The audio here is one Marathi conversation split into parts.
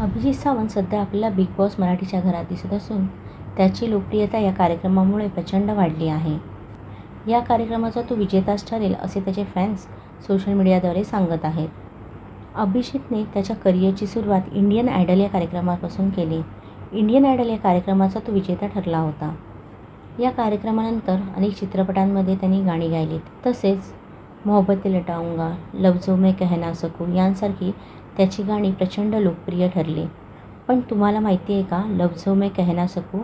अभिजित सावंत सध्या आपल्याला बिग बॉस मराठीच्या घरात दिसत असून त्याची लोकप्रियता या कार्यक्रमामुळे प्रचंड वाढली आहे. या कार्यक्रमाचा तो विजेताच ठरेल असे त्याचे फॅन्स सोशल मीडियाद्वारे सांगत आहेत. अभिजितने त्याच्या करिअरची सुरुवात इंडियन आयडल या कार्यक्रमापासून केली. इंडियन आयडल या कार्यक्रमाचा तो विजेता ठरला होता. या कार्यक्रमानंतर अनेक चित्रपटांमध्ये त्यांनी गाणी गायली तसेच मोहब्बत लटाऊंगा लफ्जो में कहना सकू यांसारखी त्याची गाणी प्रचंड लोकप्रिय ठरली. पण तुम्हाला माहिती आहे का लफ्जो में कहना सकू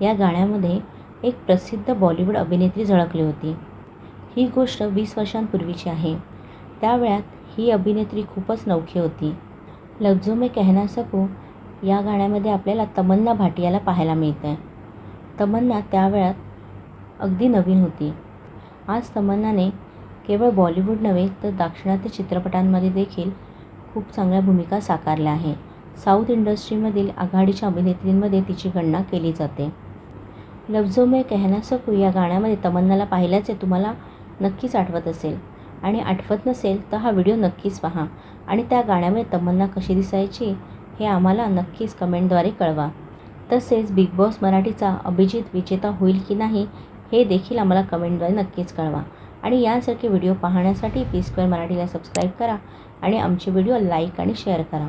या गाण्यामध्ये एक प्रसिद्ध बॉलिवूड अभिनेत्री झळकली होती. ही गोष्ट वीस वर्षांपूर्वीची आहे. त्यावेळात ही अभिनेत्री खूपच नवखी होती. लफ्जो में कहना सकू या गाण्यामध्ये आपल्याला तमन्ना भाटियाला पाहायला मिळतं आहे तमन्ना त्यावेळात अगदी नवीन होती. आज तमन्नाने केवळ बॉलिवूड नव्हे तर दाक्षिणात्य चित्रपटांमध्ये देखील खूप चांगल्या भूमिका साकारल्या आहे. साऊथ इंडस्ट्रीमधील आघाडीच्या अभिनेत्रींमध्ये तिची गणना केली जाते. लफ्जो मे कहना सकू या गाण्यामध्ये तमन्नाला पाहिल्याचे तुम्हाला नक्कीच आठवत असेल. आणि आठवत नसेल तर हा व्हिडिओ नक्कीच पहा. आणि त्या गाण्यामध्ये तमन्ना कशी दिसायची हे आम्हाला नक्कीच कमेंटद्वारे कळवा. तसेच बिग बॉस मराठीचा अभिजित विजेता होईल की नाही हे देखील आम्हाला कमेंटद्वारे नक्कीच कळवा. आणि यासारखे व्हिडिओ पाहण्यासाठी पी स्क्वेअर मराठीला सबस्क्राईब करा आणि आमचे व्हिडिओ लाईक आणि शेअर करा.